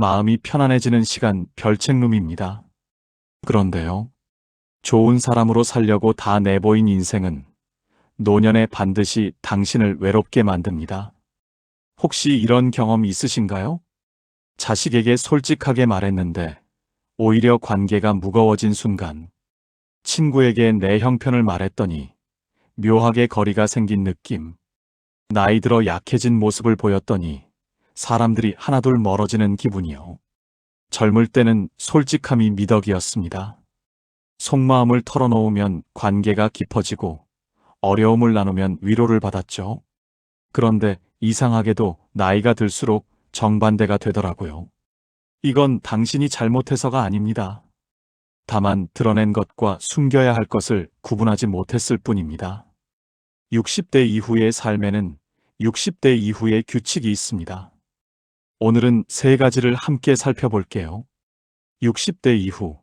마음이 편안해지는 시간 별책룸입니다. 그런데요. 좋은 사람으로 살려고 다 내보인 인생은 노년에 반드시 당신을 외롭게 만듭니다. 혹시 이런 경험 있으신가요? 자식에게 솔직하게 말했는데 오히려 관계가 무거워진 순간 친구에게 내 형편을 말했더니 묘하게 거리가 생긴 느낌. 나이 들어 약해진 모습을 보였더니 사람들이 하나둘 멀어지는 기분이요. 젊을 때는 솔직함이 미덕이었습니다. 속마음을 털어놓으면 관계가 깊어지고 어려움을 나누면 위로를 받았죠. 그런데 이상하게도 나이가 들수록 정반대가 되더라고요. 이건 당신이 잘못해서가 아닙니다. 다만 드러낸 것과 숨겨야 할 것을 구분하지 못했을 뿐입니다. 60대 이후의 삶에는 60대 이후의 규칙이 있습니다. 오늘은 세 가지를 함께 살펴볼게요. 60대 이후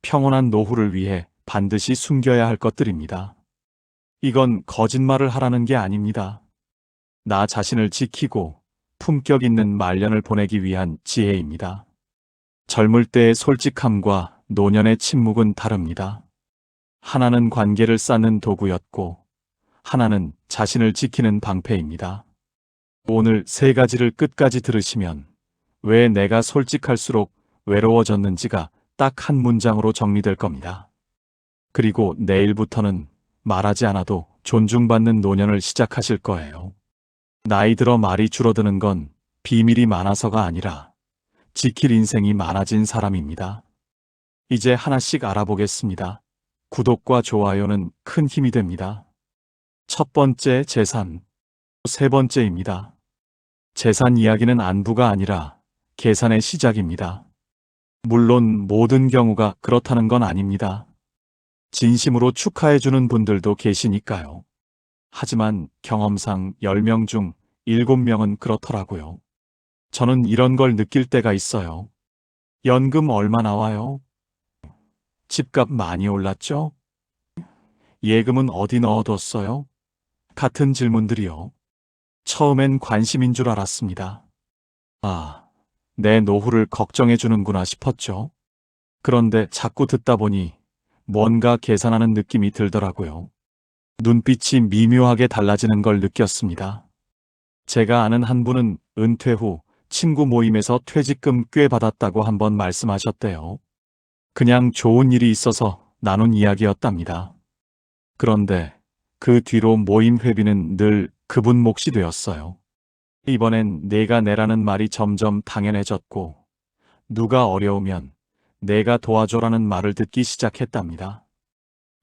평온한 노후를 위해 반드시 숨겨야 할 것들입니다. 이건 거짓말을 하라는 게 아닙니다. 나 자신을 지키고 품격 있는 말년을 보내기 위한 지혜입니다. 젊을 때의 솔직함과 노년의 침묵은 다릅니다. 하나는 관계를 쌓는 도구였고, 하나는 자신을 지키는 방패입니다. 오늘 세 가지를 끝까지 들으시면 왜 내가 솔직할수록 외로워졌는지가 딱 한 문장으로 정리될 겁니다. 그리고 내일부터는 말하지 않아도 존중받는 노년을 시작하실 거예요. 나이 들어 말이 줄어드는 건 비밀이 많아서가 아니라 지킬 인생이 많아진 사람입니다. 이제 하나씩 알아보겠습니다. 구독과 좋아요는 큰 힘이 됩니다. 첫 번째 재산. 세 번째입니다. 재산 이야기는 안부가 아니라 계산의 시작입니다. 물론 모든 경우가 그렇다는 건 아닙니다. 진심으로 축하해주는 분들도 계시니까요. 하지만 경험상 10명 중 7명은 그렇더라고요. 저는 이런 걸 느낄 때가 있어요. 연금 얼마 나와요? 집값 많이 올랐죠? 예금은 어디 넣어뒀어요? 같은 질문들이요. 처음엔 관심인 줄 알았습니다. 아, 내 노후를 걱정해 주는구나 싶었죠. 그런데 자꾸 듣다 보니 뭔가 계산하는 느낌이 들더라고요. 눈빛이 미묘하게 달라지는 걸 느꼈습니다. 제가 아는 한 분은 은퇴 후 친구 모임에서 퇴직금 꽤 받았다고 한번 말씀하셨대요. 그냥 좋은 일이 있어서 나눈 이야기였답니다. 그런데 그 뒤로 모임 회비는 늘 그분 몫이 되었어요. 이번엔 내가 내라는 말이 점점 당연해졌고, 누가 어려우면 내가 도와줘라는 말을 듣기 시작했답니다.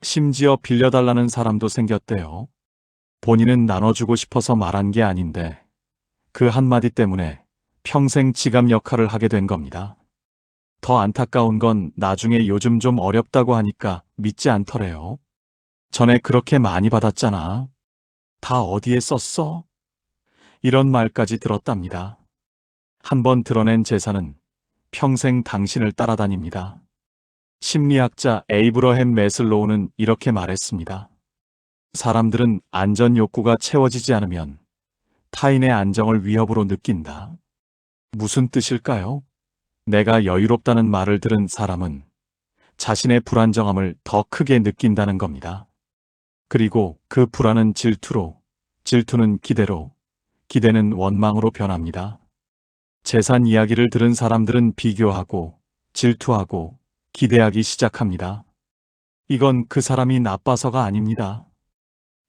심지어 빌려달라는 사람도 생겼대요. 본인은 나눠주고 싶어서 말한 게 아닌데, 그 한마디 때문에 평생 지갑 역할을 하게 된 겁니다. 더 안타까운 건 나중에 요즘 좀 어렵다고 하니까 믿지 않더래요. 전에 그렇게 많이 받았잖아. 다 어디에 썼어? 이런 말까지 들었답니다. 한번 드러낸 재산은 평생 당신을 따라다닙니다. 심리학자 에이브러햄 메슬로우는 이렇게 말했습니다. 사람들은 안전 욕구가 채워지지 않으면 타인의 안정을 위협으로 느낀다. 무슨 뜻일까요? 내가 여유롭다는 말을 들은 사람은 자신의 불안정함을 더 크게 느낀다는 겁니다. 그리고 그 불안은 질투로, 질투는 기대로, 기대는 원망으로 변합니다. 재산 이야기를 들은 사람들은 비교하고, 질투하고, 기대하기 시작합니다. 이건 그 사람이 나빠서가 아닙니다.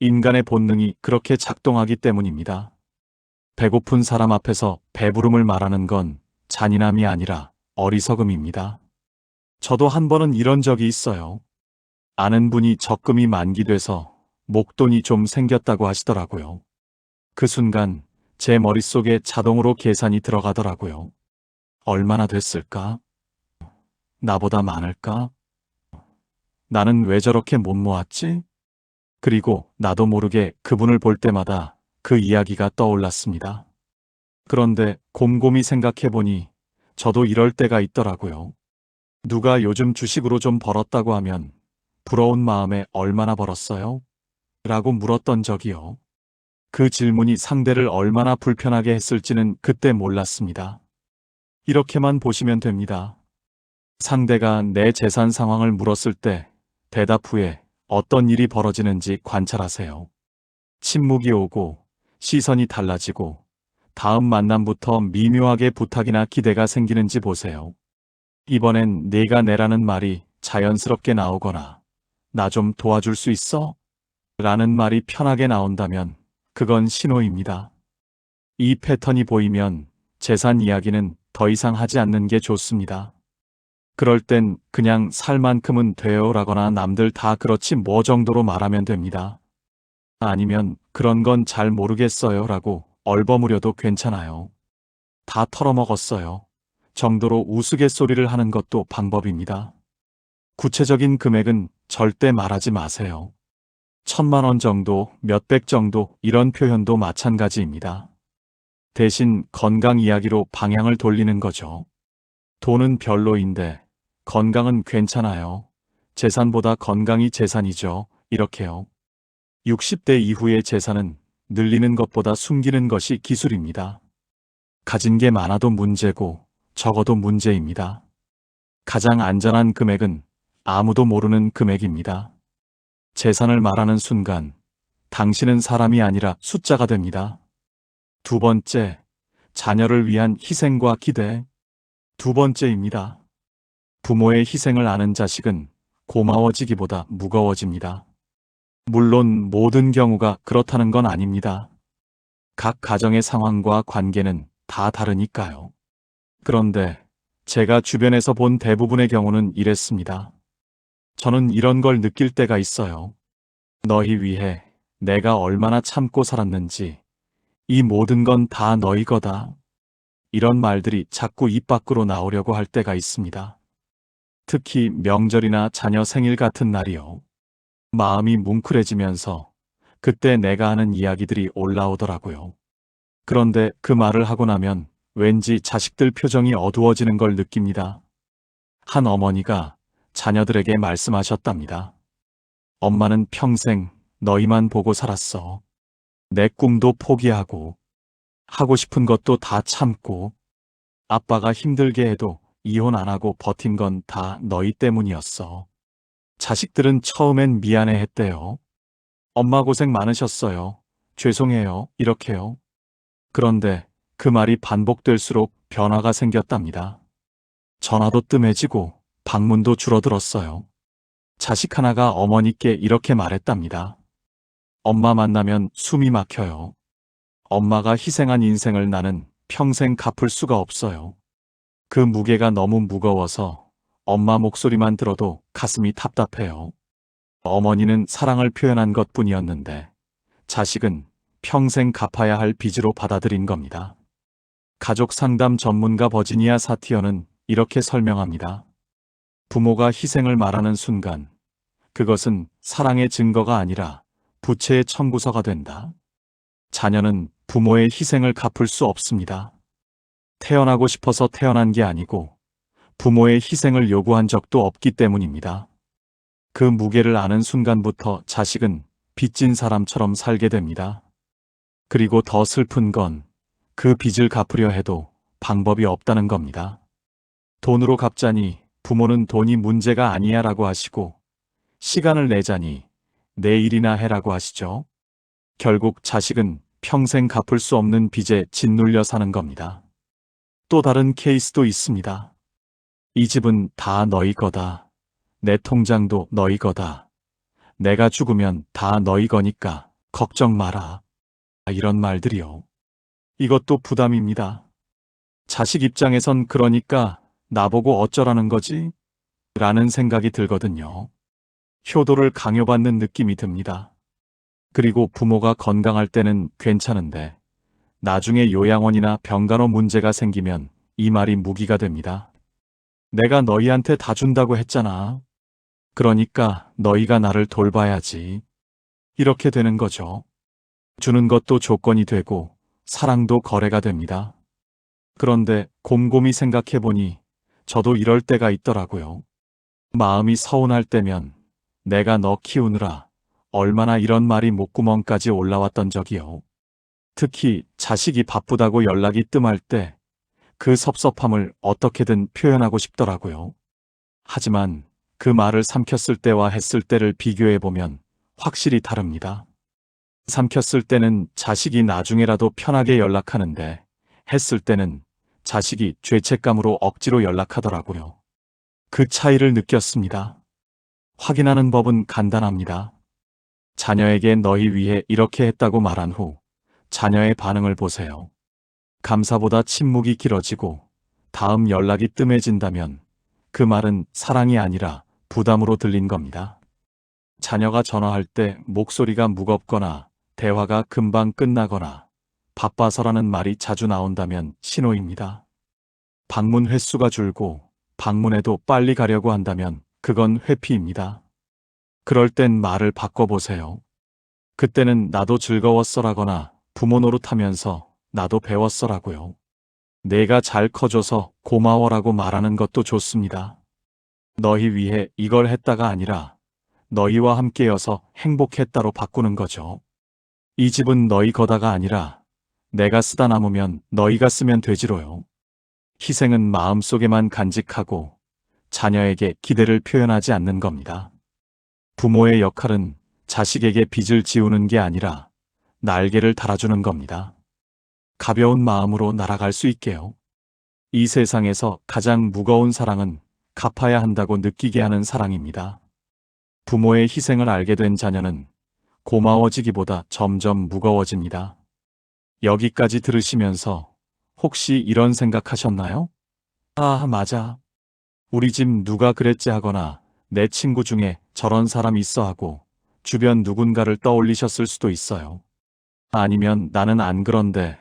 인간의 본능이 그렇게 작동하기 때문입니다. 배고픈 사람 앞에서 배부름을 말하는 건 잔인함이 아니라 어리석음입니다. 저도 한 번은 이런 적이 있어요. 아는 분이 적금이 만기돼서 목돈이 좀 생겼다고 하시더라고요. 그 순간 제 머릿속에 자동으로 계산이 들어가더라고요. 얼마나 됐을까? 나보다 많을까? 나는 왜 저렇게 못 모았지? 그리고 나도 모르게 그분을 볼 때마다 그 이야기가 떠올랐습니다. 그런데 곰곰이 생각해보니 저도 이럴 때가 있더라고요. 누가 요즘 주식으로 좀 벌었다고 하면 부러운 마음에 얼마나 벌었어요? 라고 물었던 적이요. 그 질문이 상대를 얼마나 불편하게 했을지는 그때 몰랐습니다. 이렇게만 보시면 됩니다. 상대가 내 재산 상황을 물었을 때 대답 후에 어떤 일이 벌어지는지 관찰하세요. 침묵이 오고 시선이 달라지고 다음 만남부터 미묘하게 부탁이나 기대가 생기는지 보세요. 이번엔 내가 내라는 말이 자연스럽게 나오거나 나 좀 도와줄 수 있어? 라는 말이 편하게 나온다면 그건 신호입니다. 이 패턴이 보이면 재산 이야기는 더 이상 하지 않는 게 좋습니다. 그럴 땐 그냥 살 만큼은 돼요 라거나 남들 다 그렇지 뭐 정도로 말하면 됩니다. 아니면 그런 건 잘 모르겠어요 라고 얼버무려도 괜찮아요. 다 털어먹었어요. 정도로 우스갯소리를 하는 것도 방법입니다. 구체적인 금액은 절대 말하지 마세요. 천만 원 정도, 몇백 정도 이런 표현도 마찬가지입니다. 대신 건강 이야기로 방향을 돌리는 거죠. 돈은 별로인데 건강은 괜찮아요. 재산보다 건강이 재산이죠. 이렇게요. 60대 이후의 재산은 늘리는 것보다 숨기는 것이 기술입니다. 가진 게 많아도 문제고 적어도 문제입니다. 가장 안전한 금액은 아무도 모르는 금액입니다. 재산을 말하는 순간 당신은 사람이 아니라 숫자가 됩니다. 두 번째, 자녀를 위한 희생과 기대. 두 번째입니다. 부모의 희생을 아는 자식은 고마워지기보다 무거워집니다. 물론 모든 경우가 그렇다는 건 아닙니다. 각 가정의 상황과 관계는 다 다르니까요. 그런데 제가 주변에서 본 대부분의 경우는 이랬습니다. 저는 이런 걸 느낄 때가 있어요. 너희 위해 내가 얼마나 참고 살았는지, 이 모든 건 다 너희 거다. 이런 말들이 자꾸 입 밖으로 나오려고 할 때가 있습니다. 특히 명절이나 자녀 생일 같은 날이요. 마음이 뭉클해지면서 그때 내가 하는 이야기들이 올라오더라고요. 그런데 그 말을 하고 나면 왠지 자식들 표정이 어두워지는 걸 느낍니다. 한 어머니가 자녀들에게 말씀하셨답니다. 엄마는 평생 너희만 보고 살았어. 내 꿈도 포기하고, 하고 싶은 것도 다 참고, 아빠가 힘들게 해도 이혼 안 하고 버틴 건 다 너희 때문이었어. 자식들은 처음엔 미안해 했대요. 엄마 고생 많으셨어요. 죄송해요. 이렇게요. 그런데 그 말이 반복될수록 변화가 생겼답니다. 전화도 뜸해지고 방문도 줄어들었어요. 자식 하나가 어머니께 이렇게 말했답니다. 엄마 만나면 숨이 막혀요. 엄마가 희생한 인생을 나는 평생 갚을 수가 없어요. 그 무게가 너무 무거워서 엄마 목소리만 들어도 가슴이 답답해요. 어머니는 사랑을 표현한 것 뿐이었는데 자식은 평생 갚아야 할 빚으로 받아들인 겁니다. 가족 상담 전문가 버지니아 사티어는 이렇게 설명합니다. 부모가 희생을 말하는 순간 그것은 사랑의 증거가 아니라 부채의 청구서가 된다. 자녀는 부모의 희생을 갚을 수 없습니다. 태어나고 싶어서 태어난 게 아니고 부모의 희생을 요구한 적도 없기 때문입니다. 그 무게를 아는 순간부터 자식은 빚진 사람처럼 살게 됩니다. 그리고 더 슬픈 건 그 빚을 갚으려 해도 방법이 없다는 겁니다. 돈으로 갚자니 부모는 돈이 문제가 아니야 라고 하시고 시간을 내자니 내일이나 해라고 하시죠. 결국 자식은 평생 갚을 수 없는 빚에 짓눌려 사는 겁니다. 또 다른 케이스도 있습니다. 이 집은 다 너희 거다. 내 통장도 너희 거다. 내가 죽으면 다 너희 거니까 걱정 마라. 이런 말들이요. 이것도 부담입니다. 자식 입장에선 그러니까 나보고 어쩌라는 거지? 라는 생각이 들거든요. 효도를 강요받는 느낌이 듭니다. 그리고 부모가 건강할 때는 괜찮은데 나중에 요양원이나 병간호 문제가 생기면 이 말이 무기가 됩니다. 내가 너희한테 다 준다고 했잖아. 그러니까 너희가 나를 돌봐야지. 이렇게 되는 거죠. 주는 것도 조건이 되고 사랑도 거래가 됩니다. 그런데 곰곰이 생각해 보니 저도 이럴 때가 있더라고요. 마음이 서운할 때면 내가 너 키우느라 얼마나 이런 말이 목구멍까지 올라왔던 적이요. 특히 자식이 바쁘다고 연락이 뜸할 때 그 섭섭함을 어떻게든 표현하고 싶더라고요. 하지만 그 말을 삼켰을 때와 했을 때를 비교해 보면 확실히 다릅니다. 삼켰을 때는 자식이 나중에라도 편하게 연락하는데 했을 때는 자식이 죄책감으로 억지로 연락하더라고요. 그 차이를 느꼈습니다. 확인하는 법은 간단합니다. 자녀에게 너희 위해 이렇게 했다고 말한 후 자녀의 반응을 보세요. 감사보다 침묵이 길어지고 다음 연락이 뜸해진다면 그 말은 사랑이 아니라 부담으로 들린 겁니다. 자녀가 전화할 때 목소리가 무겁거나 대화가 금방 끝나거나 바빠서라는 말이 자주 나온다면 신호입니다. 방문 횟수가 줄고 방문해도 빨리 가려고 한다면 그건 회피입니다. 그럴 땐 말을 바꿔보세요. 그때는 나도 즐거웠어라거나 부모 노릇하면서 나도 배웠어라고요. 내가 잘 커줘서 고마워라고 말하는 것도 좋습니다. 너희 위해 이걸 했다가 아니라 너희와 함께여서 행복했다로 바꾸는 거죠. 이 집은 너희 거다가 아니라 내가 쓰다 남으면 너희가 쓰면 되지로요. 희생은 마음속에만 간직하고 자녀에게 기대를 표현하지 않는 겁니다. 부모의 역할은 자식에게 빚을 지우는 게 아니라 날개를 달아주는 겁니다. 가벼운 마음으로 날아갈 수 있게요. 이 세상에서 가장 무거운 사랑은 갚아야 한다고 느끼게 하는 사랑입니다. 부모의 희생을 알게 된 자녀는 고마워지기보다 점점 무거워집니다. 여기까지 들으시면서 혹시 이런 생각하셨나요? 아, 맞아. 우리 집 누가 그랬지 하거나 내 친구 중에 저런 사람 있어 하고 주변 누군가를 떠올리셨을 수도 있어요. 아니면 나는 안 그런데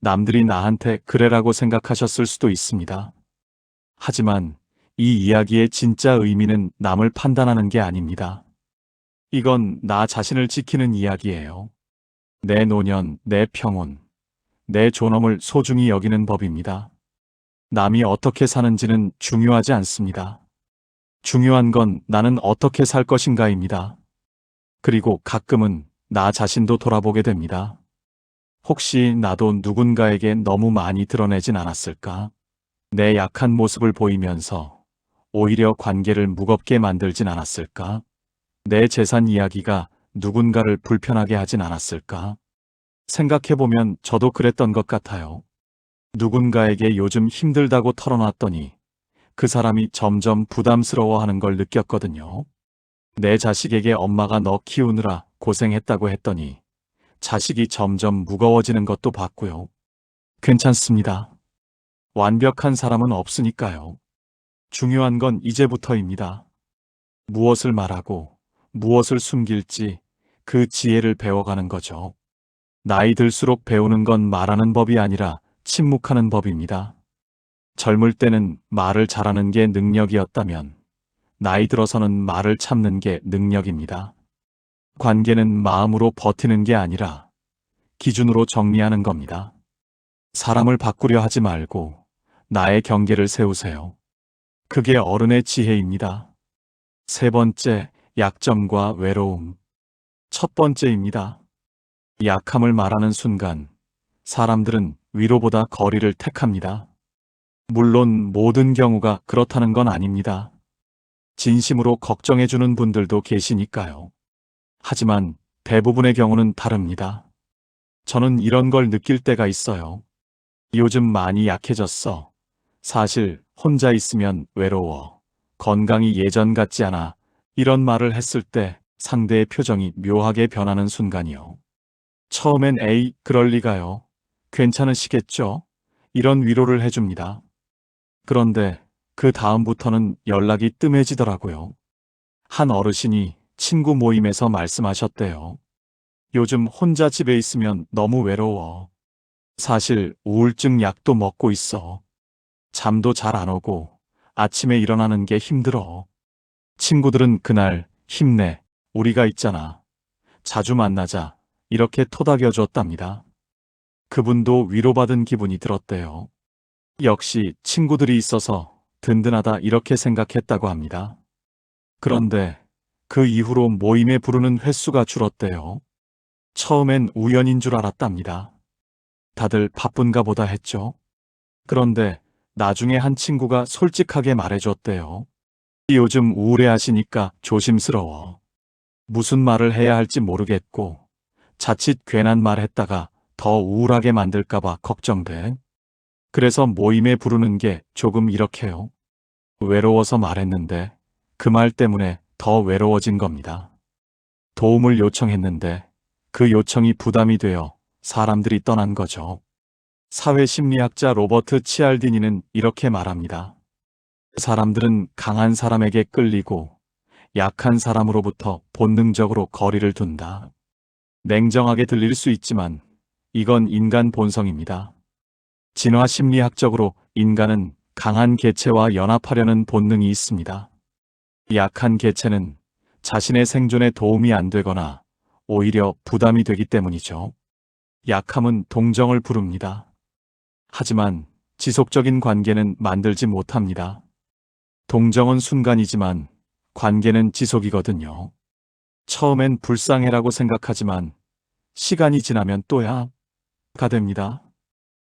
남들이 나한테 그래라고 생각하셨을 수도 있습니다. 하지만 이 이야기의 진짜 의미는 남을 판단하는 게 아닙니다. 이건 나 자신을 지키는 이야기예요. 내 노년, 내 평온, 내 존엄을 소중히 여기는 법입니다. 남이 어떻게 사는지는 중요하지 않습니다. 중요한 건 나는 어떻게 살 것인가입니다. 그리고 가끔은 나 자신도 돌아보게 됩니다. 혹시 나도 누군가에게 너무 많이 드러내진 않았을까? 내 약한 모습을 보이면서 오히려 관계를 무겁게 만들진 않았을까? 내 재산 이야기가 누군가를 불편하게 하진 않았을까? 생각해보면 저도 그랬던 것 같아요. 누군가에게 요즘 힘들다고 털어놨더니 그 사람이 점점 부담스러워하는 걸 느꼈거든요. 내 자식에게 엄마가 너 키우느라 고생했다고 했더니 자식이 점점 무거워지는 것도 봤고요. 괜찮습니다. 완벽한 사람은 없으니까요. 중요한 건 이제부터입니다. 무엇을 말하고 무엇을 숨길지 그 지혜를 배워가는 거죠. 나이 들수록 배우는 건 말하는 법이 아니라 침묵하는 법입니다. 젊을 때는 말을 잘하는 게 능력이었다면 나이 들어서는 말을 참는 게 능력입니다. 관계는 마음으로 버티는 게 아니라 기준으로 정리하는 겁니다. 사람을 바꾸려 하지 말고 나의 경계를 세우세요. 그게 어른의 지혜입니다. 세 번째, 약점과 외로움. 첫 번째입니다. 약함을 말하는 순간 사람들은 위로보다 거리를 택합니다. 물론 모든 경우가 그렇다는 건 아닙니다. 진심으로 걱정해주는 분들도 계시니까요. 하지만 대부분의 경우는 다릅니다. 저는 이런 걸 느낄 때가 있어요. 요즘 많이 약해졌어. 사실 혼자 있으면 외로워. 건강이 예전 같지 않아. 이런 말을 했을 때 상대의 표정이 묘하게 변하는 순간이요. 처음엔 에이, 그럴 리가요. 괜찮으시겠죠? 이런 위로를 해줍니다. 그런데 그 다음부터는 연락이 뜸해지더라고요. 한 어르신이 친구 모임에서 말씀하셨대요. 요즘 혼자 집에 있으면 너무 외로워. 사실 우울증 약도 먹고 있어. 잠도 잘 안 오고 아침에 일어나는 게 힘들어. 친구들은 그날 힘내. 우리가 있잖아. 자주 만나자. 이렇게 토닥여 줬답니다. 그분도 위로받은 기분이 들었대요. 역시 친구들이 있어서 든든하다 이렇게 생각했다고 합니다. 그런데 그 이후로 모임에 부르는 횟수가 줄었대요. 처음엔 우연인 줄 알았답니다. 다들 바쁜가 보다 했죠. 그런데 나중에 한 친구가 솔직하게 말해줬대요. 요즘 우울해 하시니까 조심스러워. 무슨 말을 해야 할지 모르겠고, 자칫 괜한 말 했다가 더 우울하게 만들까봐 걱정돼. 그래서 모임에 부르는 게 조금 이렇게요. 외로워서 말했는데, 그 말 때문에 더 외로워진 겁니다. 도움을 요청했는데, 그 요청이 부담이 되어 사람들이 떠난 거죠. 사회심리학자 로버트 치알디니는 이렇게 말합니다. 사람들은 강한 사람에게 끌리고 약한 사람으로부터 본능적으로 거리를 둔다. 냉정하게 들릴 수 있지만 이건 인간 본성입니다. 진화 심리학적으로 인간은 강한 개체와 연합하려는 본능이 있습니다. 약한 개체는 자신의 생존에 도움이 안 되거나 오히려 부담이 되기 때문이죠. 약함은 동정을 부릅니다. 하지만 지속적인 관계는 만들지 못합니다. 동정은 순간이지만 관계는 지속이거든요. 처음엔 불쌍해라고 생각하지만 시간이 지나면 또야 가 됩니다.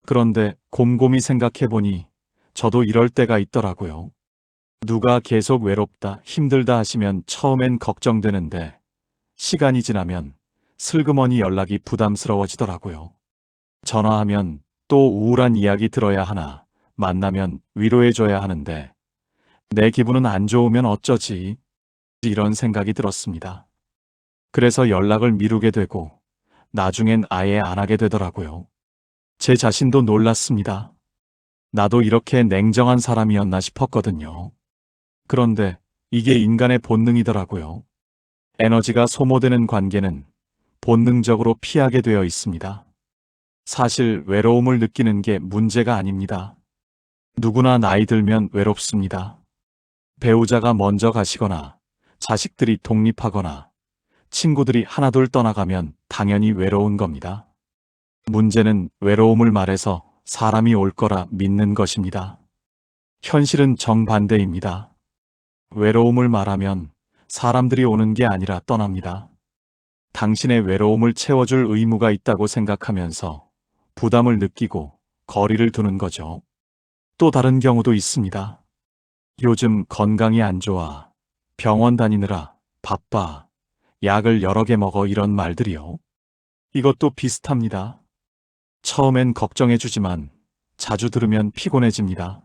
그런데 곰곰이 생각해보니 저도 이럴 때가 있더라고요. 누가 계속 외롭다, 힘들다 하시면 처음엔 걱정되는데 시간이 지나면 슬그머니 연락이 부담스러워지더라고요. 전화하면 또 우울한 이야기 들어야 하나, 만나면 위로해줘야 하는데 내 기분은 안 좋으면 어쩌지? 이런 생각이 들었습니다. 그래서 연락을 미루게 되고 나중엔 아예 안 하게 되더라고요. 제 자신도 놀랐습니다. 나도 이렇게 냉정한 사람이었나 싶었거든요. 그런데 이게 인간의 본능이더라고요. 에너지가 소모되는 관계는 본능적으로 피하게 되어 있습니다. 사실 외로움을 느끼는 게 문제가 아닙니다. 누구나 나이 들면 외롭습니다. 배우자가 먼저 가시거나 자식들이 독립하거나 친구들이 하나둘 떠나가면 당연히 외로운 겁니다. 문제는 외로움을 말해서 사람이 올 거라 믿는 것입니다. 현실은 정반대입니다. 외로움을 말하면 사람들이 오는 게 아니라 떠납니다. 당신의 외로움을 채워줄 의무가 있다고 생각하면서 부담을 느끼고 거리를 두는 거죠. 또 다른 경우도 있습니다. 요즘 건강이 안 좋아. 병원 다니느라 바빠. 약을 여러 개 먹어 이런 말들이요. 이것도 비슷합니다. 처음엔 걱정해주지만 자주 들으면 피곤해집니다.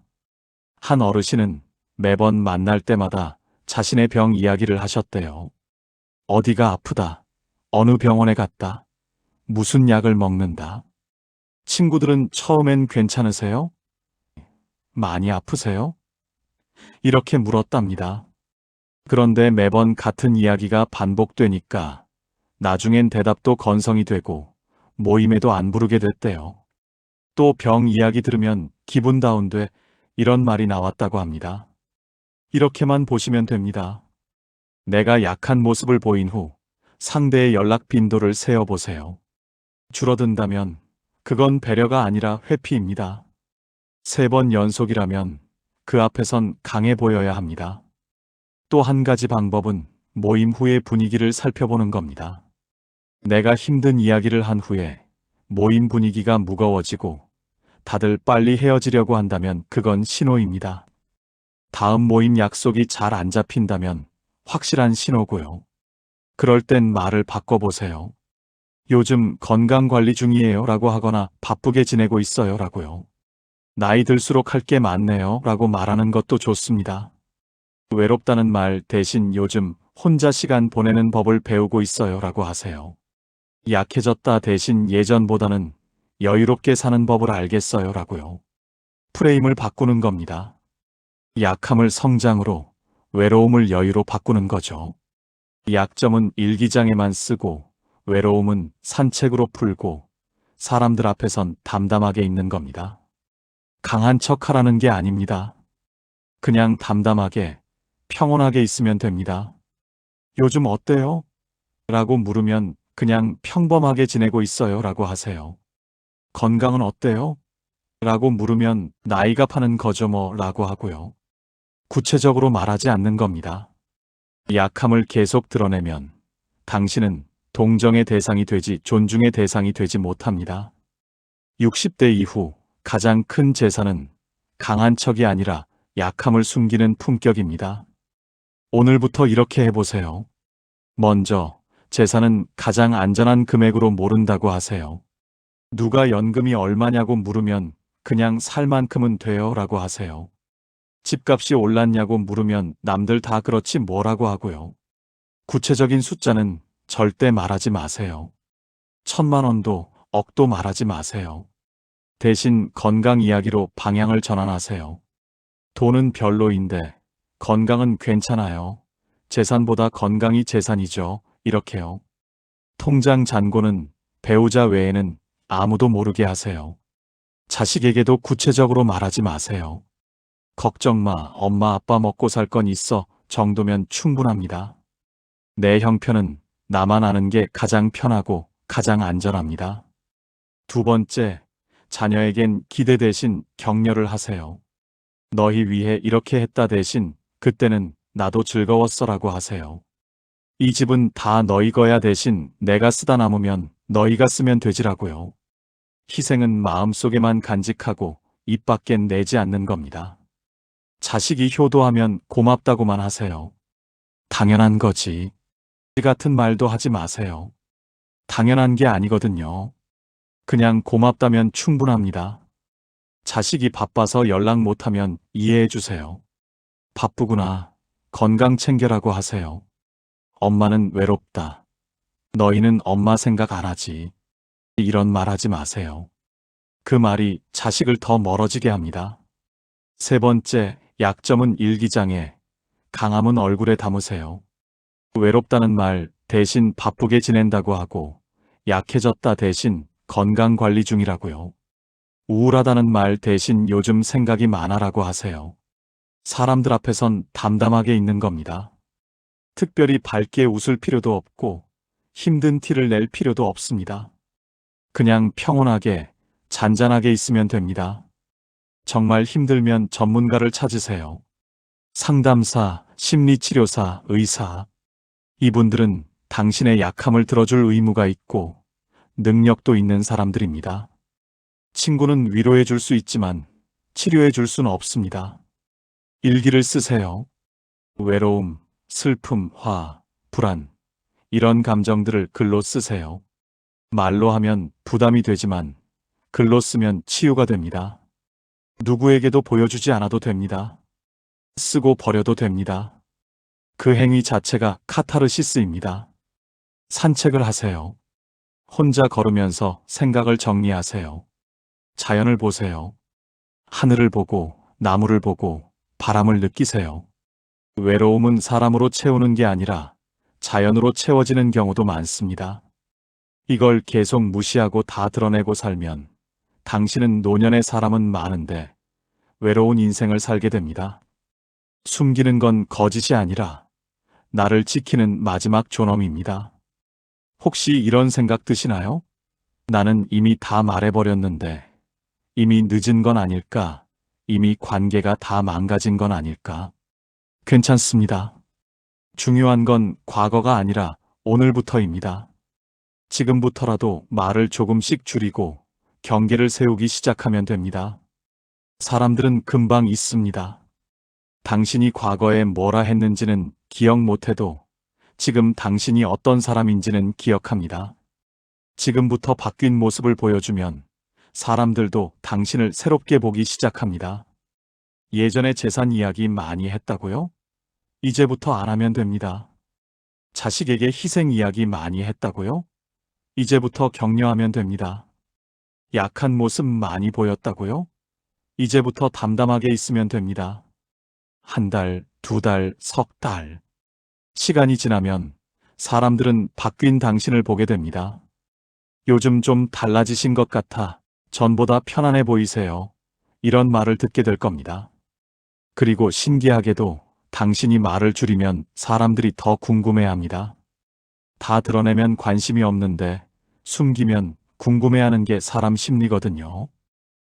한 어르신은 매번 만날 때마다 자신의 병 이야기를 하셨대요. 어디가 아프다. 어느 병원에 갔다. 무슨 약을 먹는다. 친구들은 처음엔 괜찮으세요? 많이 아프세요? 이렇게 물었답니다. 그런데 매번 같은 이야기가 반복되니까 나중엔 대답도 건성이 되고 모임에도 안 부르게 됐대요. 또 병 이야기 들으면 기분 다운돼 이런 말이 나왔다고 합니다. 이렇게만 보시면 됩니다. 내가 약한 모습을 보인 후 상대의 연락 빈도를 세어보세요. 줄어든다면 그건 배려가 아니라 회피입니다. 세 번 연속이라면 그 앞에선 강해 보여야 합니다. 또 한 가지 방법은 모임 후의 분위기를 살펴보는 겁니다. 내가 힘든 이야기를 한 후에 모임 분위기가 무거워지고 다들 빨리 헤어지려고 한다면 그건 신호입니다. 다음 모임 약속이 잘 안 잡힌다면 확실한 신호고요. 그럴 땐 말을 바꿔보세요. 요즘 건강관리 중이에요 라고 하거나 바쁘게 지내고 있어요 라고요. 나이 들수록 할 게 많네요 라고 말하는 것도 좋습니다. 외롭다는 말 대신 요즘 혼자 시간 보내는 법을 배우고 있어요 라고 하세요. 약해졌다 대신 예전보다는 여유롭게 사는 법을 알겠어요 라고요. 프레임을 바꾸는 겁니다. 약함을 성장으로, 외로움을 여유로 바꾸는 거죠. 약점은 일기장에만 쓰고, 외로움은 산책으로 풀고, 사람들 앞에선 담담하게 있는 겁니다. 강한 척 하라는 게 아닙니다. 그냥 담담하게, 평온하게 있으면 됩니다. 요즘 어때요? 라고 물으면 그냥 평범하게 지내고 있어요 라고 하세요. 건강은 어때요? 라고 물으면 나이가 파는 거죠 뭐 라고 하고요. 구체적으로 말하지 않는 겁니다. 약함을 계속 드러내면 당신은 동정의 대상이 되지 존중의 대상이 되지 못합니다. 60대 이후 가장 큰 재산은 강한 척이 아니라 약함을 숨기는 품격입니다. 오늘부터 이렇게 해보세요. 먼저, 재산은 가장 안전한 금액으로 모른다고 하세요. 누가 연금이 얼마냐고 물으면 그냥 살 만큼은 돼요 라고 하세요. 집값이 올랐냐고 물으면 남들 다 그렇지 뭐라고 하고요. 구체적인 숫자는 절대 말하지 마세요. 천만 원도 억도 말하지 마세요. 대신 건강 이야기로 방향을 전환하세요. 돈은 별로인데 건강은 괜찮아요. 재산보다 건강이 재산이죠. 이렇게요. 통장 잔고는 배우자 외에는 아무도 모르게 하세요. 자식에게도 구체적으로 말하지 마세요. 걱정 마, 엄마 아빠 먹고 살 건 있어 정도면 충분합니다. 내 형편은 나만 아는 게 가장 편하고 가장 안전합니다. 두 번째, 자녀에겐 기대 대신 격려를 하세요. 너희 위해 이렇게 했다 대신 그때는 나도 즐거웠어라고 하세요. 이 집은 다 너희 거야 대신 내가 쓰다 남으면 너희가 쓰면 되지라고요. 희생은 마음속에만 간직하고 입 밖엔 내지 않는 겁니다. 자식이 효도하면 고맙다고만 하세요. 당연한 거지. 이 같은 말도 하지 마세요. 당연한 게 아니거든요. 그냥 고맙다면 충분합니다. 자식이 바빠서 연락 못하면 이해해 주세요. 바쁘구나. 건강 챙겨라고 하세요. 엄마는 외롭다. 너희는 엄마 생각 안 하지. 이런 말 하지 마세요. 그 말이 자식을 더 멀어지게 합니다. 세 번째, 약점은 일기장에, 강함은 얼굴에 담으세요. 외롭다는 말 대신 바쁘게 지낸다고 하고, 약해졌다 대신 건강 관리 중이라고요. 우울하다는 말 대신 요즘 생각이 많아라고 하세요. 사람들 앞에선 담담하게 있는 겁니다. 특별히 밝게 웃을 필요도 없고 힘든 티를 낼 필요도 없습니다. 그냥 평온하게 잔잔하게 있으면 됩니다. 정말 힘들면 전문가를 찾으세요. 상담사, 심리치료사, 의사. 이분들은 당신의 약함을 들어줄 의무가 있고 능력도 있는 사람들입니다. 친구는 위로해 줄 수 있지만 치료해 줄 수는 없습니다. 일기를 쓰세요. 외로움, 슬픔, 화, 불안, 이런 감정들을 글로 쓰세요. 말로 하면 부담이 되지만 글로 쓰면 치유가 됩니다. 누구에게도 보여주지 않아도 됩니다. 쓰고 버려도 됩니다. 그 행위 자체가 카타르시스입니다. 산책을 하세요. 혼자 걸으면서 생각을 정리하세요. 자연을 보세요. 하늘을 보고, 나무를 보고, 바람을 느끼세요. 외로움은 사람으로 채우는 게 아니라 자연으로 채워지는 경우도 많습니다. 이걸 계속 무시하고 다 드러내고 살면 당신은 노년의 사람은 많은데 외로운 인생을 살게 됩니다. 숨기는 건 거짓이 아니라 나를 지키는 마지막 존엄입니다. 혹시 이런 생각 드시나요? 나는 이미 다 말해버렸는데 이미 늦은 건 아닐까? 이미 관계가 다 망가진 건 아닐까? 괜찮습니다. 중요한 건 과거가 아니라 오늘부터입니다. 지금부터라도 말을 조금씩 줄이고 경계를 세우기 시작하면 됩니다. 사람들은 금방 잊습니다. 당신이 과거에 뭐라 했는지는 기억 못해도 지금 당신이 어떤 사람인지는 기억합니다. 지금부터 바뀐 모습을 보여주면 사람들도 당신을 새롭게 보기 시작합니다. 예전에 재산 이야기 많이 했다고요? 이제부터 안 하면 됩니다. 자식에게 희생 이야기 많이 했다고요? 이제부터 격려하면 됩니다. 약한 모습 많이 보였다고요? 이제부터 담담하게 있으면 됩니다. 한 달, 두 달, 석 달. 시간이 지나면 사람들은 바뀐 당신을 보게 됩니다. 요즘 좀 달라지신 것 같아 전보다 편안해 보이세요. 이런 말을 듣게 될 겁니다. 그리고 신기하게도 당신이 말을 줄이면 사람들이 더 궁금해 합니다. 다 드러내면 관심이 없는데 숨기면 궁금해하는 게 사람 심리거든요.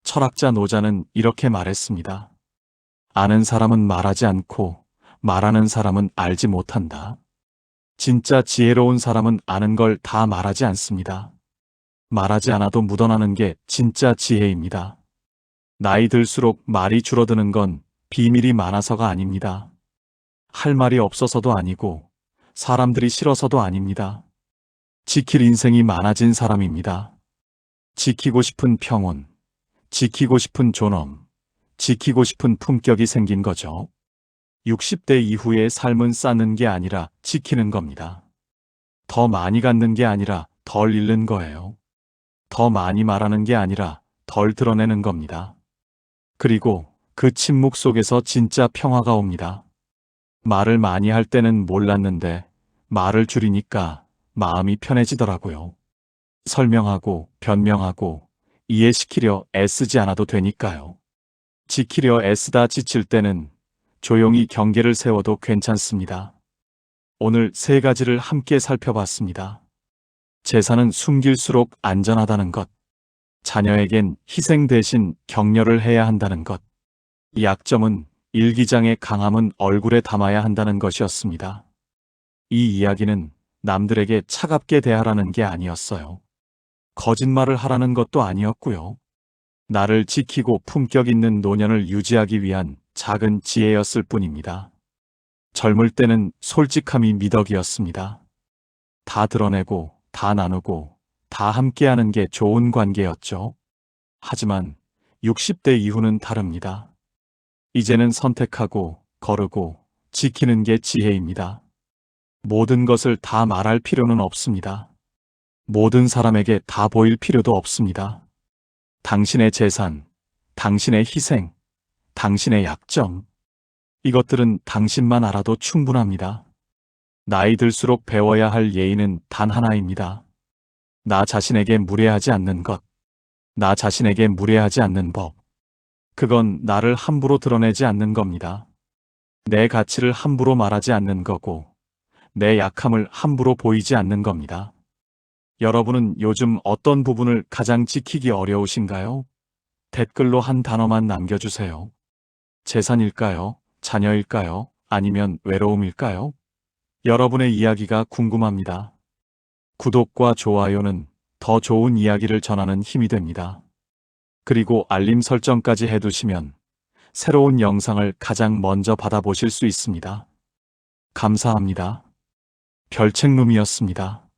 철학자 노자는 이렇게 말했습니다. 아는 사람은 말하지 않고 말하는 사람은 알지 못한다. 진짜 지혜로운 사람은 아는 걸 다 말하지 않습니다. 말하지 않아도 묻어나는 게 진짜 지혜입니다. 나이 들수록 말이 줄어드는 건 비밀이 많아서가 아닙니다. 할 말이 없어서도 아니고 사람들이 싫어서도 아닙니다. 지킬 인생이 많아진 사람입니다. 지키고 싶은 평온, 지키고 싶은 존엄, 지키고 싶은 품격이 생긴 거죠. 60대 이후의 삶은 쌓는 게 아니라 지키는 겁니다. 더 많이 갖는 게 아니라 덜 잃는 거예요. 더 많이 말하는 게 아니라 덜 드러내는 겁니다. 그리고 그 침묵 속에서 진짜 평화가 옵니다. 말을 많이 할 때는 몰랐는데 말을 줄이니까 마음이 편해지더라고요. 설명하고 변명하고 이해시키려 애쓰지 않아도 되니까요. 지키려 애쓰다 지칠 때는 조용히 경계를 세워도 괜찮습니다. 오늘 세 가지를 함께 살펴봤습니다. 재산은 숨길수록 안전하다는 것. 자녀에겐 희생 대신 격려를 해야 한다는 것. 약점은 일기장의 강함은 얼굴에 담아야 한다는 것이었습니다. 이 이야기는 남들에게 차갑게 대하라는 게 아니었어요. 거짓말을 하라는 것도 아니었고요. 나를 지키고 품격 있는 노년을 유지하기 위한 작은 지혜였을 뿐입니다. 젊을 때는 솔직함이 미덕이었습니다. 다 드러내고, 다 나누고, 다 함께하는 게 좋은 관계였죠. 하지만 60대 이후는 다릅니다. 이제는 선택하고, 거르고, 지키는 게 지혜입니다. 모든 것을 다 말할 필요는 없습니다. 모든 사람에게 다 보일 필요도 없습니다. 당신의 재산, 당신의 희생, 당신의 약점. 이것들은 당신만 알아도 충분합니다. 나이 들수록 배워야 할 예의는 단 하나입니다. 나 자신에게 무례하지 않는 것. 나 자신에게 무례하지 않는 법. 그건 나를 함부로 드러내지 않는 겁니다. 내 가치를 함부로 말하지 않는 거고, 내 약함을 함부로 보이지 않는 겁니다. 여러분은 요즘 어떤 부분을 가장 지키기 어려우신가요? 댓글로 한 단어만 남겨주세요. 재산일까요? 자녀일까요? 아니면 외로움일까요? 여러분의 이야기가 궁금합니다. 구독과 좋아요는 더 좋은 이야기를 전하는 힘이 됩니다. 그리고 알림 설정까지 해두시면 새로운 영상을 가장 먼저 받아보실 수 있습니다. 감사합니다. 별책룸이었습니다.